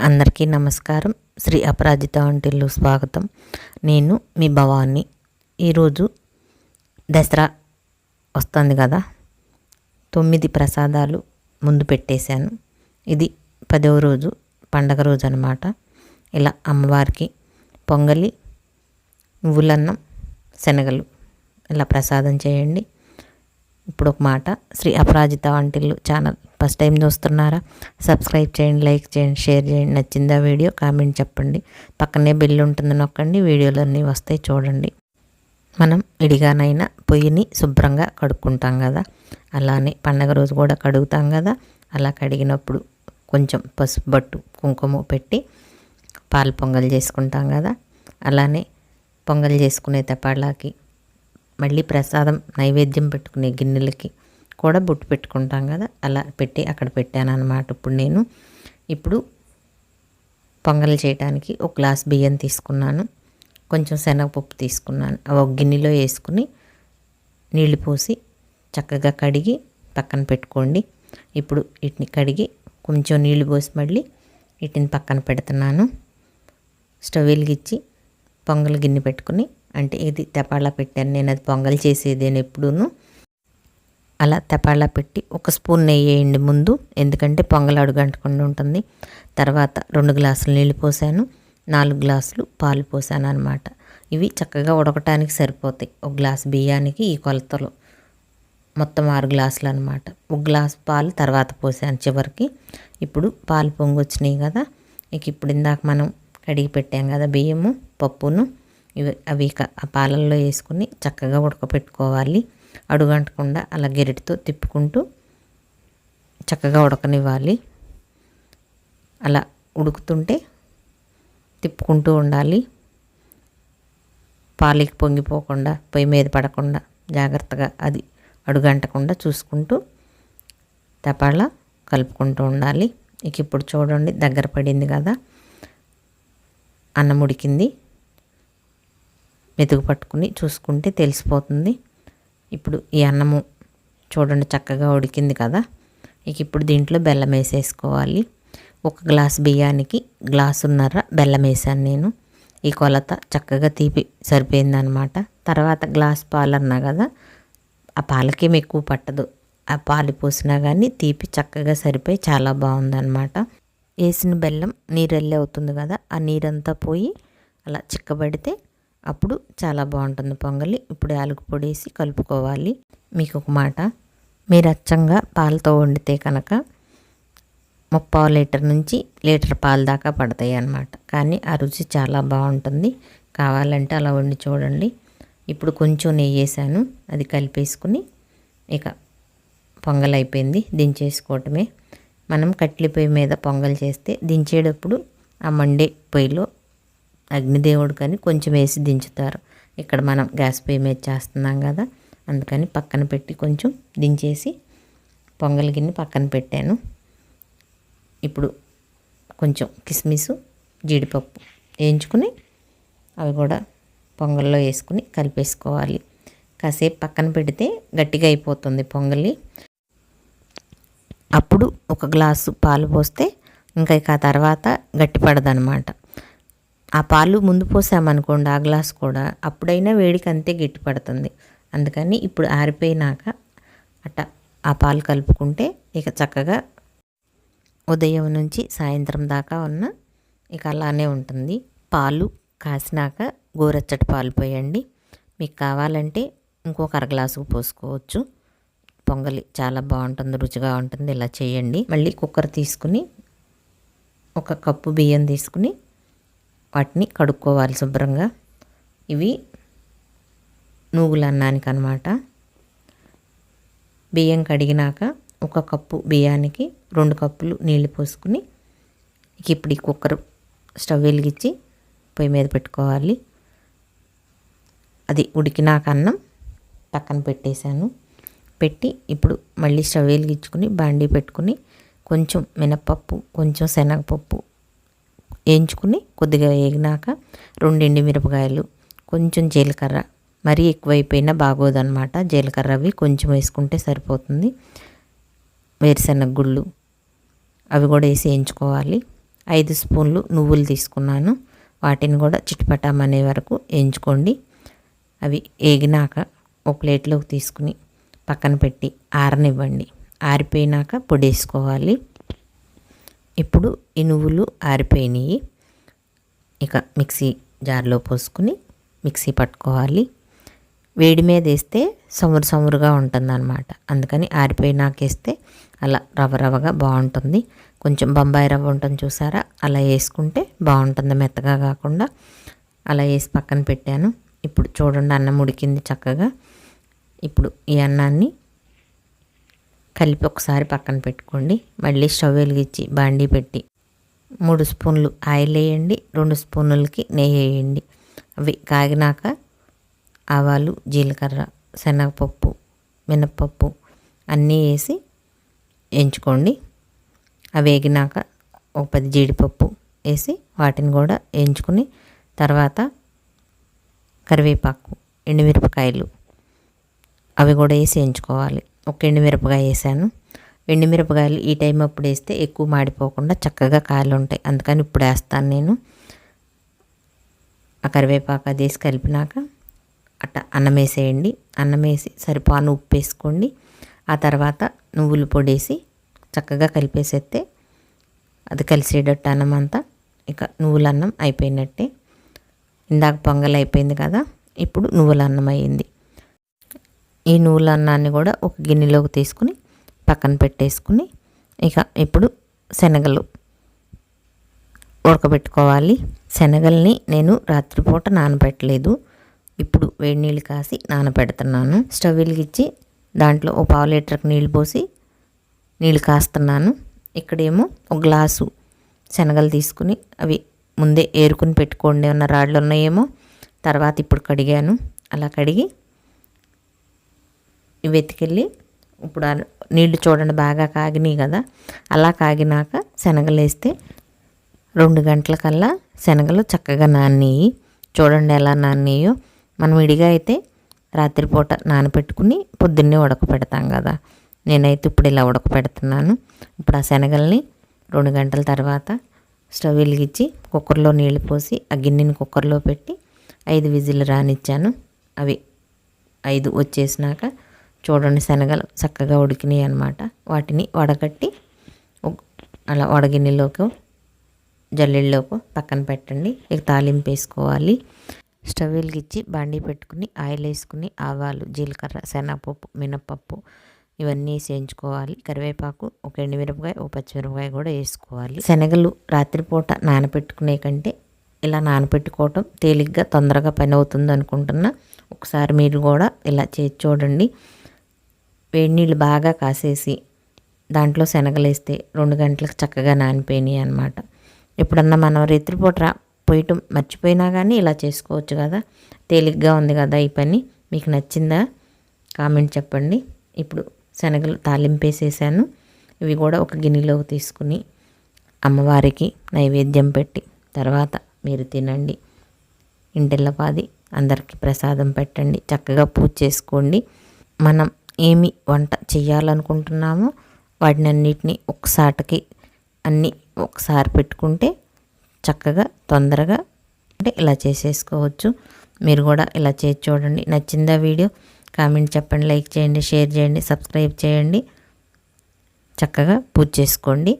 అందరికీ నమస్కారం. శ్రీ అపరాజిత వంటిల్లు స్వాగతం. నేను మీ భవాన్ని ఈరోజు దసరా వస్తుంది కదా. తొమ్మిది ప్రసాదాలు ముందు పెట్టేశాను. ఇది పదవ రోజు పండగ రోజు అనమాట ఇలా అమ్మవారికి పొంగలి నువ్వులన్నం శనగలు ఇలా ప్రసాదం చేయండి. ఇప్పుడు ఒక మాట. Sri Aparajita Vantillu channel. First time చూస్తున్నారా సబ్స్క్రైబ్ చేయండి లైక్ చేయండి షేర్ చేయండి నచ్చిందా వీడియో కామెంట్ చెప్పండి. పక్కనే బిల్లు ఉంటుంది నొక్కండి వీడియోలన్నీ వస్తాయి చూడండి. మనం ఇడిగానైనా పొయ్యిని శుభ్రంగా కడుక్కుంటాం కదా అలానే పండగ రోజు కూడా కడుగుతాం కదా అలా కడిగినప్పుడు కొంచెం పసుపు బట్టు కుంకుమ పెట్టి పాలు పొంగల్ చేసుకుంటాం కదా అలానే పొంగల్ చేసుకునే తపాళ్ళకి మళ్ళీ ప్రసాదం నైవేద్యం పెట్టుకునే గిన్నెలకి కూడా బొట్టు పెట్టుకుంటాం కదా. అలా పెట్టి అక్కడ పెట్టాను అనమాట ఇప్పుడు నేను ఇప్పుడు పొంగల్ చేయడానికి ఒక గ్లాస్ బియ్యం తీసుకున్నాను. కొంచెం శనగపప్పు తీసుకున్నాను. అవి ఒక గిన్నెలో వేసుకుని నీళ్ళు పోసి చక్కగా కడిగి పక్కన పెట్టుకోండి. ఇప్పుడు వీటిని కడిగి కొంచెం నీళ్ళు పోసి మళ్ళీ వీటిని పక్కన పెడుతున్నాను. స్టవ్ వెలిగించి పొంగల్ గిన్నె పెట్టుకుని అంటే ఇది తెపాళ్ళ పెట్టాను నేను అది పొంగల్ చేసేదేను ఎప్పుడూను. అలా తెపాళ్ళ పెట్టి ఒక స్పూన్ నెయ్యి వేయండి ముందు ఎందుకంటే పొంగల్ అడుగంటకుండా ఉంటుంది. తర్వాత రెండు గ్లాసులు నీళ్ళు పోసాను నాలుగు గ్లాసులు పాలు పోసాను అనమాట ఇవి చక్కగా ఉడకటానికి సరిపోతాయి. ఒక గ్లాస్ బియ్యానికి ఈ కొలతలు మొత్తం ఆరు గ్లాసులు అనమాట ఒక గ్లాస్ పాలు తర్వాత పోసాను చివరికి. ఇప్పుడు పాలు పొంగి వచ్చినాయి కదా ఇక ఇప్పుడు ఇందాక మనం కడిగి పెట్టాం కదా బియ్యము పప్పును ఇవి అవి ఆ పాలల్లో వేసుకుని చక్కగా ఉడకపెట్టుకోవాలి. అడుగంటకుండా అలా గెరిటితో తిప్పుకుంటూ చక్కగా ఉడకనివ్వాలి. అలా ఉడుకుతుంటే తిప్పుకుంటూ ఉండాలి. పాలికి పొంగిపోకుండా పొయ్యి మీద పడకుండా జాగ్రత్తగా అది అడుగంటకుండా చూసుకుంటూ తపాలా కలుపుకుంటూ ఉండాలి. ఇక ఇప్పుడు చూడండి దగ్గర పడింది కదా. అన్నం ఉడికింది. మెతుకు పట్టుకుని చూసుకుంటే తెలిసిపోతుంది. ఇప్పుడు ఈ అన్నము చూడండి చక్కగా ఉడికింది కదా. ఇక ఇప్పుడు దీంట్లో బెల్లం వేసేసుకోవాలి. ఒక గ్లాస్ బియ్యానికి గ్లాసున్నర బెల్లం వేసాను నేను. ఈ కొలత చక్కగా తీపి సరిపోయిందనమాట. తర్వాత గ్లాస్ పాలు అన్నా కదా ఆ పాలకేం ఎక్కువ పట్టదు. ఆ పాలు పోసినా కానీ తీపి చక్కగా సరిపోయి చాలా బాగుందనమాట. వేసిన బెల్లం నీరెల్లి అవుతుంది కదా ఆ నీరంతా పోయి అలా చిక్కబడితే అప్పుడు చాలా బాగుంటుంది పొంగలి. ఇప్పుడు యాలకు పొడి వేసి కలుపుకోవాలి. మీకు ఒక మాట మీరు అచ్చంగా పాలతో వండితే కనుక ముప్పావు లీటర్ నుంచి లీటర్ పాలు దాకా పడతాయి అన్నమాట. కానీ ఆ రుచి చాలా బాగుంటుంది. కావాలంటే అలా వండి చూడండి. ఇప్పుడు కొంచెం నెయ్యి వేసాను. అది కలిపేసుకుని ఇక పొంగల్ అయిపోయింది. దించేసుకోవటమే. మనం కట్లి పొయ్యి మీద పొంగల్ చేస్తే దించేటప్పుడు ఆ మండే పొయ్యిలో అగ్నిదేవుడు కానీ కొంచెం వేసి దించుతారు. ఇక్కడ మనం గ్యాస్ పొయ్యి మీద చేస్తున్నాం కదా అందుకని పక్కన పెట్టి కొంచెం దించేసి పొంగల్ గిన్నె పక్కన పెట్టాను. ఇప్పుడు కొంచెం కిస్మిస్ జీడిపప్పు వేయించుకుని అవి కూడా పొంగల్లో వేసుకుని కలిపేసుకోవాలి. కాసేపు పక్కన పెడితే గట్టిగా అయిపోతుంది పొంగలి. అప్పుడు ఒక గ్లాసు పాలు పోస్తే ఇంకా ఇక తర్వాత గట్టిపడదనమాట. ఆ పాలు ముందు పోసామనుకోండి ఆ గ్లాస్ కూడా అప్పుడైనా వేడికి అంతే గట్టి పడుతుంది. అందుకని ఇప్పుడు ఆరిపోయినాక అట్ట ఆ పాలు కలుపుకుంటే ఇక చక్కగా ఉదయం నుంచి సాయంత్రం దాకా ఉన్న ఇక అలానే ఉంటుంది. పాలు కాసినాక గోరెచ్చటి పాలు పోయండి. మీకు కావాలంటే ఇంకొక అర గ్లాసుకు పోసుకోవచ్చు. పొంగలి చాలా బాగుంటుంది రుచిగా ఉంటుంది. ఇలా చేయండి. మళ్ళీ కుక్కర్ తీసుకుని ఒక కప్పు బియ్యం తీసుకుని వాటిని కడుక్కోవాలి శుభ్రంగా. ఇవి నూగులు అన్నానికి అనమాట బియ్యం కడిగినాక ఒక కప్పు బియ్యానికి రెండు కప్పులు నీళ్ళు పోసుకుని ఇప్పుడు ఈ కుక్కర్ స్టవ్ వెలిగించి పొయ్యి మీద పెట్టుకోవాలి. అది ఉడికినాక అన్నం పక్కన పెట్టేశాను. పెట్టి ఇప్పుడు మళ్ళీ స్టవ్ వెలిగించుకుని బాండీ పెట్టుకుని కొంచెం మినపప్పు కొంచెం శనగపప్పు వేయించుకుని కొద్దిగా వేగినాక రెండు మిరపకాయలు కొంచెం జీలకర్ర మరీ ఎక్కువైపోయినా బాగోదన్నమాట జీలకర్ర అవి కొంచెం వేసుకుంటే సరిపోతుంది. వేరుశెనగ గుళ్ళు అవి కూడా వేసి వేయించుకోవాలి. ఐదు స్పూన్లు నువ్వులు తీసుకున్నాను. వాటిని కూడా చిట్టుపటామనే వరకు వేయించుకోండి. అవి ఏగినాక ఒక ప్లేట్లోకి తీసుకుని పక్కన పెట్టి ఆరనివ్వండి. ఆరిపోయినాక పొడి వేసుకోవాలి. ఇప్పుడు ఈ నువ్వులు ఆరిపోయినాయి. ఇక మిక్సీ జార్లో పోసుకుని మిక్సీ పట్టుకోవాలి. వేడి మీద వేస్తే సమురు సమురుగా ఉంటుందన్నమాట. అందుకని ఆరిపోయినాకేస్తే అలా రవ్వ రవ్వగా బాగుంటుంది. కొంచెం బొంబాయి రవ్వ ఉంటుంది చూసారా? అలా వేసుకుంటే బాగుంటుంది మెత్తగా కాకుండా. అలా వేసి పక్కన పెట్టాను. ఇప్పుడు చూడండి అన్నం ఉడికింది చక్కగా. ఇప్పుడు ఈ అన్నాన్ని కలిపి ఒకసారి పక్కన పెట్టుకోండి. మళ్ళీ స్టవ్ వెలిగించి బాండీ పెట్టి మూడు స్పూన్లు ఆయిల్ వేయండి. రెండు స్పూన్లకి నెయ్యి వేయండి. అవి కాగినాక ఆవాలు జీలకర్ర శనగపప్పు మినప్పప్పు అన్నీ వేసి ఎంచుకోండి. అవి వేగినాక ఒక పది జీడిపప్పు వేసి వాటిని కూడా వేయించుకుని తర్వాత కరివేపాకు ఎండుమిరపకాయలు అవి కూడా వేసి వేయించుకోవాలి ఒక ఎండుమిరపకాయ వేసాను. ఎండుమిరపకాయలు ఈ టైం అప్పుడు వేస్తే ఎక్కువ మాడిపోకుండా చక్కగా కాయలు ఉంటాయి. అందుకని ఇప్పుడు వేస్తాను నేను. ఆ కరివేపాకు అది వేసి కలిపినాక అట్ట అన్నం వేసేయండి. అన్నం వేసి సరిపాను ఉప్పు వేసుకోండి. ఆ తర్వాత నువ్వులు పొడేసి చక్కగా కలిపేసేస్తే అది కలిసేటట్టు అన్నం అంతా ఇక నువ్వుల అన్నం అయిపోయినట్టే. ఇందాక పొంగల్ అయిపోయింది కదా ఇప్పుడు నువ్వుల అన్నం అయ్యింది ఈ నువ్వుల అన్నాన్ని కూడా ఒక గిన్నెలోకి తీసుకుని పక్కన పెట్టేసుకుని ఇక ఇప్పుడు శనగలు ఉడకబెట్టుకోవాలి. శనగల్ని నేను రాత్రిపూట నానబెట్టలేదు. ఇప్పుడు వేడి నీళ్ళు కాసి నానబెడుతున్నాను. స్టవ్ వెలిగించి దాంట్లో ఒక పావు లీటర్కి నీళ్ళు పోసి నీళ్ళు కాస్తున్నాను. ఇక్కడేమో ఒక గ్లాసు శనగలు తీసుకుని అవి ముందే ఏరుకుని పెట్టుకోండి ఉన్న రాళ్ళు ఉన్నాయేమో. తర్వాత ఇప్పుడు కడిగాను. అలా కడిగి ఇవి ఇప్పుడు నీళ్ళు చూడండి బాగా కాగినాయి కదా. అలా కాగినాక శనగలు వేస్తే రెండు గంటలకల్లా శనగలు చక్కగా నానియి చూడండి ఎలా నానియో మనం విడిగా అయితే రాత్రిపూట నానపెట్టుకుని పొద్దున్నే ఉడకపెడతాం కదా. నేనైతే ఇప్పుడు ఇలా ఉడకపెడుతున్నాను. ఇప్పుడు ఆ శనగల్ని రెండు గంటల తర్వాత స్టవ్ వెలిగించి కుక్కర్లో నీళ్ళు పోసి ఆ గిన్నెని కుక్కర్లో పెట్టి ఐదు విజిల్ రానిచ్చాను. అవి ఐదు వచ్చేసినాక చూడండి శనగలు చక్కగా ఉడికినాయి అనమాట వాటిని వడగట్టి అలా వడగిన్నెలోకి జల్లెళ్ళలోకి పక్కన పెట్టండి. ఇక తాలింపు వేసుకోవాలి. స్టవ్ వెలిగించి బాండీ పెట్టుకుని ఆయిల్ వేసుకుని ఆవాలు జీలకర్ర శనగపప్పు మినపప్పు ఇవన్నీ వేయించుకోవాలి. కరివేపాకు ఒక ఎండుమిరపకాయ ఒక పచ్చిమిరపకాయ కూడా వేసుకోవాలి. శనగలు రాత్రిపూట నానపెట్టుకునే కంటే ఇలా నానపెట్టుకోవటం తేలిగ్గా తొందరగా పని అవుతుంది అనుకుంటున్నా. ఒకసారి మీరు కూడా ఇలా చేసి చూడండి. వేడి నీళ్ళు బాగా కాసేసి దాంట్లో శనగలేస్తే రెండు గంటలకు చక్కగా నానిపోయినాయి అనమాట ఎప్పుడన్నా మనం రాత్రిపూట పోయటం మర్చిపోయినా కానీ ఇలా చేసుకోవచ్చు కదా. తేలిగ్గా ఉంది కదా ఈ పని. మీకు నచ్చిందా? కామెంట్ చెప్పండి. ఇప్పుడు శనగలు తాలింపేసేసాను ఇవి కూడా ఒక గిన్నెలోకి తీసుకుని అమ్మవారికి నైవేద్యం పెట్టి తర్వాత మీరు తినండి. ఇంటిల్లపాది అందరికీ ప్రసాదం పెట్టండి. చక్కగా పూజ చేసుకోండి. మనం ఏమి వంట చేయాలనుకుంటున్నామో వాటిని అన్నిటినీ ఒకసాటికి అన్నీ ఒకసారి పెట్టుకుంటే చక్కగా తొందరగా అంటే ఇలా చేసేసుకోవచ్చు. మీరు కూడా ఇలా చేసి చూడండి. నచ్చిందా వీడియో? కామెంట్ చెప్పండి లైక్ చేయండి షేర్ చేయండి సబ్స్క్రైబ్ చేయండి. చక్కగా పూజ చేసుకోండి.